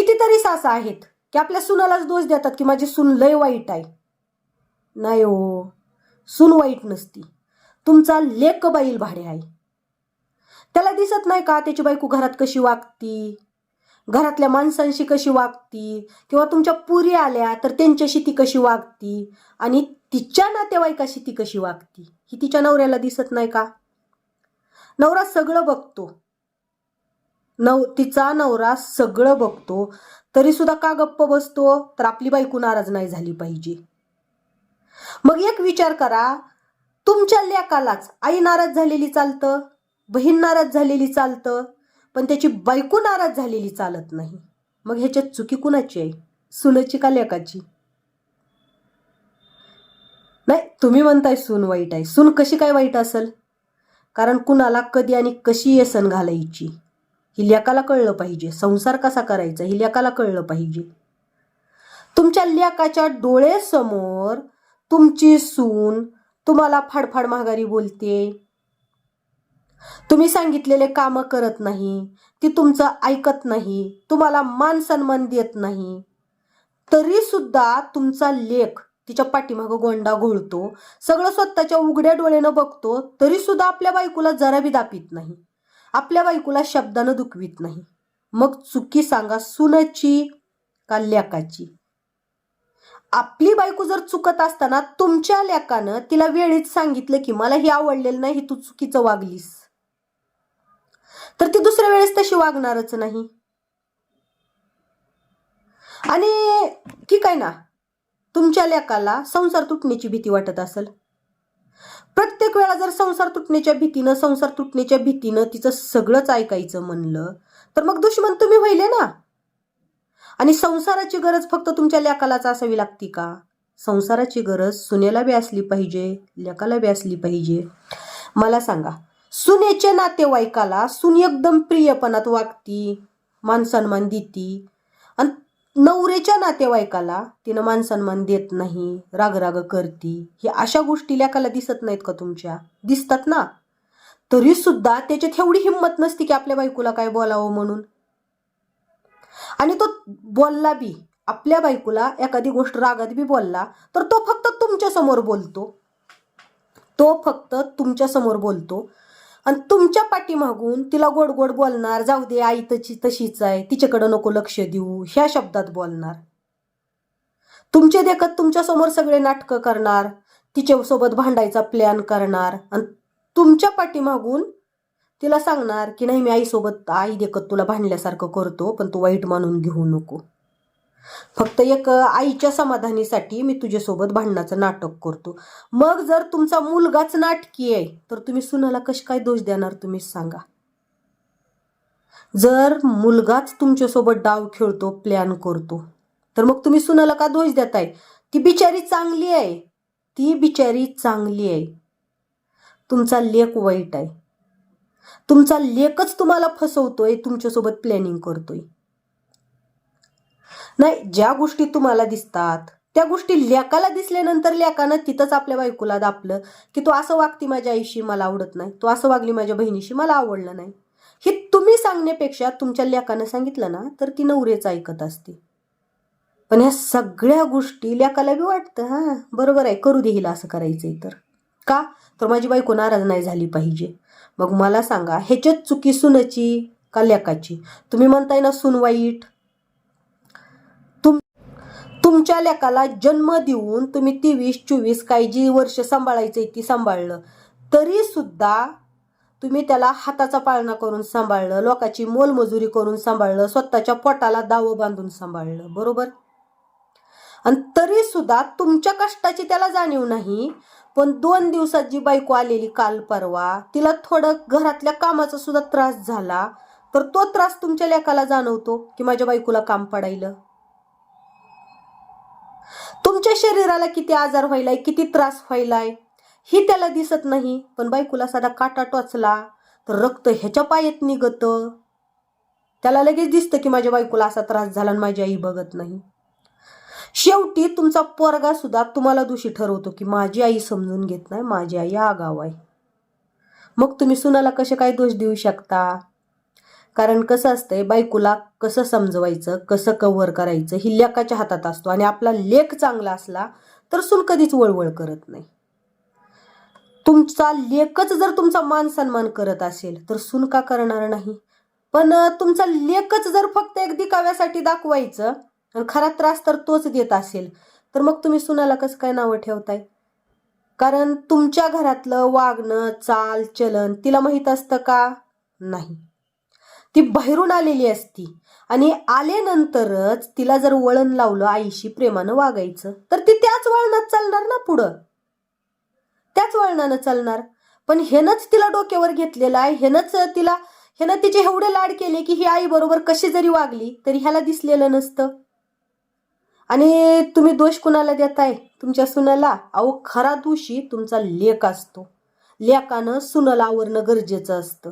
कितीतरी सासा आहेत की आपल्या सुनालाच दोष देतात की माझी सून लय वाईट आहे. नाही हो सून वाईट नसती. तुमचा लेक बाईल भाडे आहे. त्याला दिसत नाही का त्याची बायको घरात कशी वागती? घरातल्या माणसांशी कशी वागती? किंवा तुमच्या पुरी आल्या तर त्यांच्याशी ती कशी वागती? आणि तिच्या नातेवाईकाशी ती कशी वागती? ही तिच्या नवऱ्याला दिसत नाही का? नवरा सगळं बघतो. नव तिचा नवरा सगळं बघतो. तरी सुद्धा का गप्प बसतो? तर आपली बायको नाराज नाही झाली पाहिजे. मग एक विचार करा. तुमच्या लेकालाच आई नाराज झालेली चालतं बहीण नाराज झालेली चालतं पण त्याची बायको नाराज झालेली चालत नाही. मग ह्याच्यात चुकी कुणाची आहे? सुनाची का लेकाची? नाही तुम्ही म्हणताय सून वाईट आहे. सून कशी काय वाईट असेल? कारण कुणाला कधी आणि कशी येसन घालायची? लेकाला कळलं पाहिजे. संसार कसा करायचा ही लेकाला कळलं पाहिजे. तुमच्या लेकाच्या डोळेसमोर तुमची सून तुम्हाला फाडफाड महागारी बोलते. तुम्ही सांगितलेले कामं करत नाही ती तुमचं ऐकत नाही तुम्हाला मान सन्मान देत नाही. तरी सुद्धा तुमचा लेख तिच्या पाठीमागं गोंडा घोळतो सगळं स्वतःच्या उघड्या डोळ्यानं बघतो तरी सुद्धा आपल्या बायकोला जरा बी दापित नाही. आपल्या बायकोला शब्दानं दुखवीत नाही. मग चुकी सांगा सुनाची का लेकाची? आपली बायको जर चुकत असताना तुमच्या लेकानं तिला वेळीच सांगितलं की मला हे आवडलेलं नाही तू चुकीचं वागलीस. तर ती दुसऱ्या वेळेस तशी वागणारच नाही. आणि ठीक आहे ना तुमच्या लेकाला संसार तुटण्याची भीती वाटत असेल. प्रत्येक वेळा जर संसार तुटण्याच्या भीतीनं संसार तुटण्याच्या भीतीनं तिचं सगळंच ऐकायचं म्हणलं तर मग दुश्मन तुम्ही व्हायले ना? आणि संसाराची गरज फक्त तुमच्या लेकालाच असावी लागती का? संसाराची गरज सुनेला बी असली पाहिजे लेकाला बी असली पाहिजे. मला सांगा सुनेच्या नातेवाईकाला सुन एकदम प्रियपणात वागती मानसन्मान देती आणि नवरेच्या नातेवाईकाला तिनं मानसन्मान देत नाही रागराग करती. हे अशा गोष्टी लेखाला दिसत नाहीत का तुमच्या? दिसतात ना? तरी सुद्धा त्याच्यात एवढी हिंमत नसती की आपल्या बायकोला काय बोलावं म्हणून. आणि तो बोलला बी आपल्या बायकोला एखादी गोष्ट रागात बी बोलला तर तो फक्त तुमच्यासमोर बोलतो. तो फक्त तुमच्यासमोर बोलतो. आणि तुमच्या पाठीमागून तिला गोड गोड बोलणार जाऊ दे आई तशी तशीच आहे तिच्याकडं नको लक्ष देऊ ह्या शब्दात बोलणार. तुमचे देखत तुमच्यासमोर सगळे नाटकं करणार तिच्यासोबत भांडायचा प्लॅन करणार आणि तुमच्या पाठीमागून तिला सांगणार की नाही मी आईसोबत आई देखत तुला भांडल्यासारखं करतो पण तू वाईट मानून घेऊ नको. फक्त एक आईच्या समाधानीसाठी मी तुझ्यासोबत भांडणाचं नाटक करतो. मग जर तुमचा मुलगाच नाटकी आहे तर तुम्ही सुनाला कश काय दोष देणार तुम्ही सांगा. जर मुलगाच तुमच्यासोबत डाव खेळतो प्लॅन करतो तर मग तुम्ही सुनाला का दोष देताय? ती बिचारी चांगली आहे. ती बिचारी चांगली आहे. तुमचा लेख वाईट आहे. तुमचा लेखच तुम्हाला फसवतोय तुमच्यासोबत प्लॅनिंग करतोय. नाही ज्या गोष्टी तुम्हाला दिसतात त्या गोष्टी लेकाला दिसल्यानंतर लेकानं तिथंच आपल्या बायकोला दापलं की तू असं वागती माझ्या आईशी मला आवडत नाही तू असं वागली माझ्या बहिणीशी मला आवडलं नाही. हे तुम्ही सांगण्यापेक्षा तुमच्या लेकानं सांगितलं ना तर ती नवरेच ऐकत असते. पण ह्या सगळ्या गोष्टी लेकाला बी वाटतं हां बरोबर आहे करू दे हिला असं करायचंय तर. का? तर माझी बायको नाराज नाही झाली पाहिजे. मग मला सांगा ह्याच्यात चुकी सुनाची का लेकाची? तुम्ही म्हणताय ना सून वाईट. तुमच्या लेकाला जन्म देऊन तुम्ही तेवीस चोवीस काही जी वर्ष सांभाळायचं ती सांभाळलं तरी सुद्धा तुम्ही त्याला हाताचा पाळणा करून सांभाळलं लोकाची मोलमजुरी करून सांभाळलं स्वतःच्या पोटाला दावं बांधून सांभाळलं बरोबर? आणि तरी सुद्धा तुमच्या कष्टाची त्याला जाणीव नाही पण दोन दिवसात जी बायको आलेली काल परवा तिला थोडं घरातल्या कामाचा सुद्धा त्रास झाला तर तो त्रास तुमच्या लेकाला जाणवतो की माझ्या बायकोला काम पडायलं? तुमच्या शरीराला किती आजार व्हायलाय किती त्रास व्हायलाय ही त्याला दिसत नाही. पण बायकोला साधा काटा टोचला तर रक्त ह्याच्या पायात निघत. त्याला लगेच दिसतं की माझ्या बायकोला असा त्रास झाला आणि माझी आई बघत नाही. शेवटी तुमचा पोरगा सुद्धा तुम्हाला दोषी ठरवतो की माझी आई समजून घेत नाही माझी आई आगाव आहे. मग तुम्ही सुनाला कसे काय दोष देऊ शकता? कारण कसं असतंय बायकोला कसं समजवायचं कसं कव्हर करायचं ही लेखाच्या हातात असतो आणि आपला लेख चांगला असला तर सुन कधीच वळवळ करत नाही. तुमचा लेखच जर तुमचा मान सन्मान करत असेल तर सून का करणार नाही? पण तुमचा लेखच जर फक्त एक दिखाव्यासाठी दाखवायचं आणि खरा त्रास तर तोच देत असेल तर मग तुम्ही सुनाला कसं काय नावं ठेवताय? कारण तुमच्या घरातलं वागणं चाल चलन तिला माहीत असतं का? नाही. ती बाहेरून आलेली असती. आणि आल्यानंतरच तिला जर वळण लावलं आईशी प्रेमानं वागायचं तर ती त्याच वळणात चालणार ना पुढं? त्याच वळणानं चालणार. पण हेनच तिला डोक्यावर घेतलेलं आहे. हेनच तिला ह्यानं तिचे एवढे लाड केले की ही आई बरोबर कशी जरी वागली तरी ह्याला दिसलेलं नसतं. आणि तुम्ही दोष कुणाला देताय? तुमच्या सुनाला? अहो खरा दोषी तुमचा लेख असतो. लेकानं सुनाला आवरणं गरजेचं असतं.